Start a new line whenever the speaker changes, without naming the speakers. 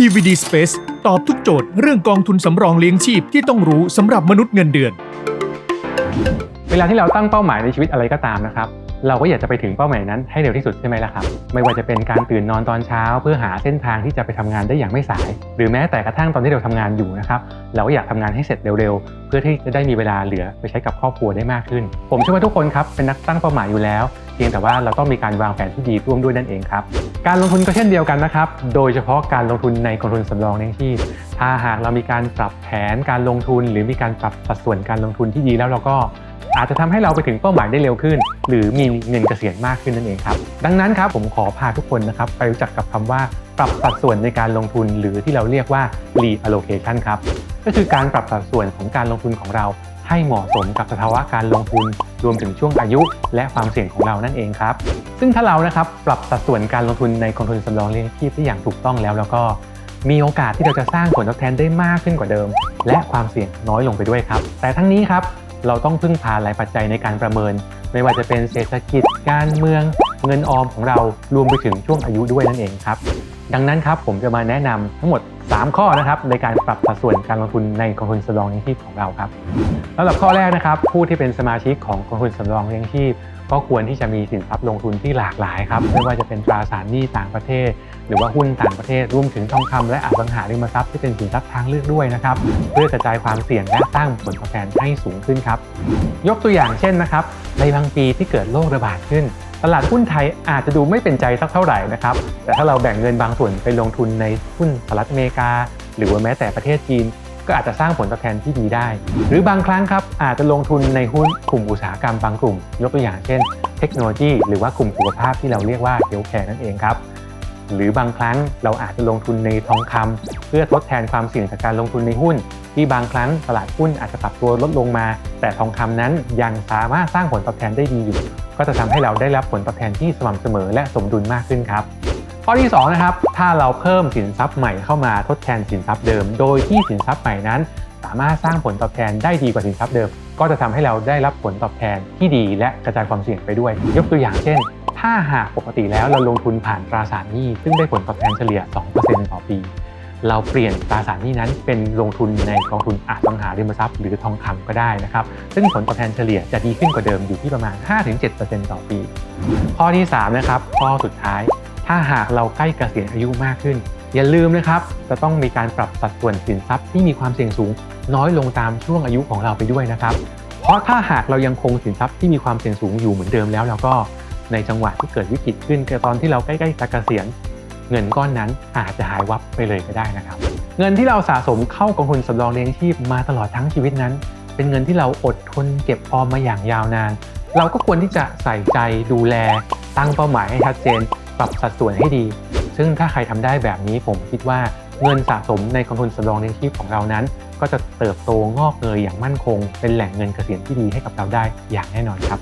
PVD Space ตอบทุกโจทย์เรื่องกองทุนสำรองเลี้ยงชีพที่ต้องรู้สำหรับมนุษย์เงินเดือน
เวลาที่เราตั้งเป้าหมายในชีวิตอะไรก็ตามนะครับ เราก็อยากจะไปถึงเป้าหมายนั้นให้เร็วที่สุดใช่ไหมล่ะครับ ไม่ว่าจะเป็นการตื่นนอนตอนเช้า เพื่อหาเส้นทางที่จะไปทำงานได้อย่างไม่สาย หรือแม้แต่กระทั่งตอนที่เราทำงานอยู่นะครับ เราก็อยากทำงานให้เสร็จเร็วๆ เพื่อที่จะได้มีเวลาเหลือไปใช้กับครอบครัวได้มากขึ้น ผมเชื่อว่าทุกคนครับเป็นนักตั้งเป้าหมายอยู่แล้ว พียงแต่ว่าเราต้องมีการวางแผนที่ดีร่วมด้วยนั่นเองครับ การลงทุนก็เช่นเดียวกันนะครับ โดยเฉพาะการลงทุนในกองทุนสำรองเลี้ยงชีพถ้าหากเรามีการปรับแผนการลงทุน หรือมีการปรับสัดส่วนการลงทุนที่ดีแล้วเราก็อาจจะทำให้เราไปถึงเป้าหมายได้เร็วขึ้น หรือมีเงินเกษียณมากขึ้นนั่นเองครับ ดังนั้นครับผมขอพาทุกคนนะครับไปรู้จักกับคำว่าปรับสัดส่วนในการลงทุน หรือที่เราเรียกว่า reallocation ครับก็คือการปรับสัดส่วนของการลงทุนของเราให้เหมาะสมกับสภาวะการลงทุน รวมถึงช่วงอายุและความเสี่ยงของเรานั่นเองครับ ซึ่งถ้าเรานะครับปรับสัดส่วนการลงทุนในกองทุนสำรองเลี้ยงชีพได้อย่างถูกต้องแล้วแล้วก็มีโอกาสที่เราจะสร้างผลตอบแทนได้มากขึ้นกว่าเดิม และความเสี่ยงน้อยลงไปด้วยครับ แต่ทั้งนี้ครับเราต้องพึ่งพาหลายปัจจัยในการประเมิน ไม่ว่าจะเป็นเศรษฐกิจ การเมือง เงินออมของเรารวมไปถึงช่วงอายุด้วยนั่นเองครับ ดังนั้นครับผมจะมาแนะนำทั้งหมด 3 ข้อนะครับในการปรับสัดส่วนการลงทุนในกองทุนสำรองเลี้ยงชีพของเราครับสำหรับข้อแรกนะครับ ผู้ที่เป็นสมาชิกของกองทุนสำรองเลี้ยงชีพก็ควรที่จะมีสินทรัพย์ลงทุนที่หลากหลายครับไม่ว่าจะเป็นตราสารหนี้ต่างประเทศ หรือว่าหุ้นต่างประเทศรวมถึงทองคำและอสังหาริมทรัพย์ที่เป็นสินทรัพย์ทางเลือกด้วยนะครับเพื่อกระจายความเสี่ยงและสร้างผลตอบแทนให้สูงขึ้นครับยกตัวอย่างเช่นนะครับในบางปีที่เกิดโรคระบาดขึ้น ตลาดหุ้นไทยอาจจะดูไม่เป็นใจสักเท่าไหร่นะครับ แต่ถ้าเราแบ่งเงินบางส่วนไปลงทุนในหุ้นสหรัฐอเมริกา หรือว่าแม้แต่ประเทศจีน ก็อาจจะสร้างผลตอบแทนที่ดีได้ หรือบางครั้งครับอาจจะลงทุนในหุ้นกลุ่มอุตสาหกรรมบางกลุ่ม ยกตัวอย่างเช่น เทคโนโลยี หรือว่ากลุ่มสุขภาพที่เราเรียกว่าเฮลท์แคร์นั่นเองครับหรือบางครั้งเราอาจจะลงทุนในทองคำเพื่อทดแทนความเสี่ยงจากการลงทุนในหุ้น ที่บางครั้งตลาดหุ้นอาจจะปรับตัวลดลงมา แต่ทองคำนั้นยังสามารถสร้างผลตอบแทนได้ดีอยู่ ก็จะทำให้เราได้รับผลตอบแทนที่สม่ำเสมอและสมดุลมากขึ้นครับ ข้อที่2นะครับถ้าเราเพิ่มสินทรัพย์ใหม่เข้ามาทดแทนสินทรัพย์เดิม โดยที่สินทรัพย์ใหม่นั้น สามารถสร้างผลตอบแทนได้ดีกว่าสินทรัพย์เดิม ก็จะทำให้เราได้รับผลตอบแทนที่ดีและกระจายความเสี่ยงไปด้วย ยกตัวอย่างเช่นถ้าหากปกติแล้วเราลงทุนผ่านตราสารหนี้ซึ่งได้ผลตอบแทนเฉลี่ย 2%ต่อปี เราเปลี่ยนตราสารหนี้นั้นเป็นลงทุนในกองทุนอสังหาริมทรัพย์หรือทองคำก็ได้นะครับ ซึ่งผลตอบแทนเฉลี่ยจะดีขึ้นกว่าเดิมอยู่ที่ประมาณ 5-7%ต่อปี ข้อที่ 3 นะครับ ข้อสุดท้าย ถ้าหากเราใกล้เกษียณอายุมากขึ้น อย่าลืมนะครับ จะต้องมีการปรับสัดส่วนสินทรัพย์ที่มีความเสี่ยงสูง น้อยลงตามช่วงอายุของเราไปด้วยนะครับ เพราะถ้าหากเรายังคงสินทรัพย์ที่มีความเสี่ยงสูงอยู่เหมือนเดิมแล้วเราก็ในจังหวะที่เกิดวิกฤตขึ้นคือตอนที่เราใกล้ๆจะเกษียณ เงินก้อนนั้นอาจจะหายวับไปเลยก็ได้นะครับ เงินที่เราสะสมเข้ากองทุนสำรองเลี้ยงชีพมาตลอดทั้งชีวิตนั้น เป็นเงินที่เราอดทนเก็บออมมาอย่างยาวนาน เราก็ควรที่จะใส่ใจดูแล ตั้งเป้าหมายให้ชัดเจน ปรับสัดส่วนให้ดี ซึ่งถ้าใครทำได้แบบนี้ผมคิดว่าเงินสะสมในกองทุนสำรองเลี้ยงชีพของเรานั้น ก็จะเติบโตงอกเงยอย่างมั่นคง เป็นแหล่งเงินเกษียณที่ดีให้กับเราได้อย่างแน่นอนครับ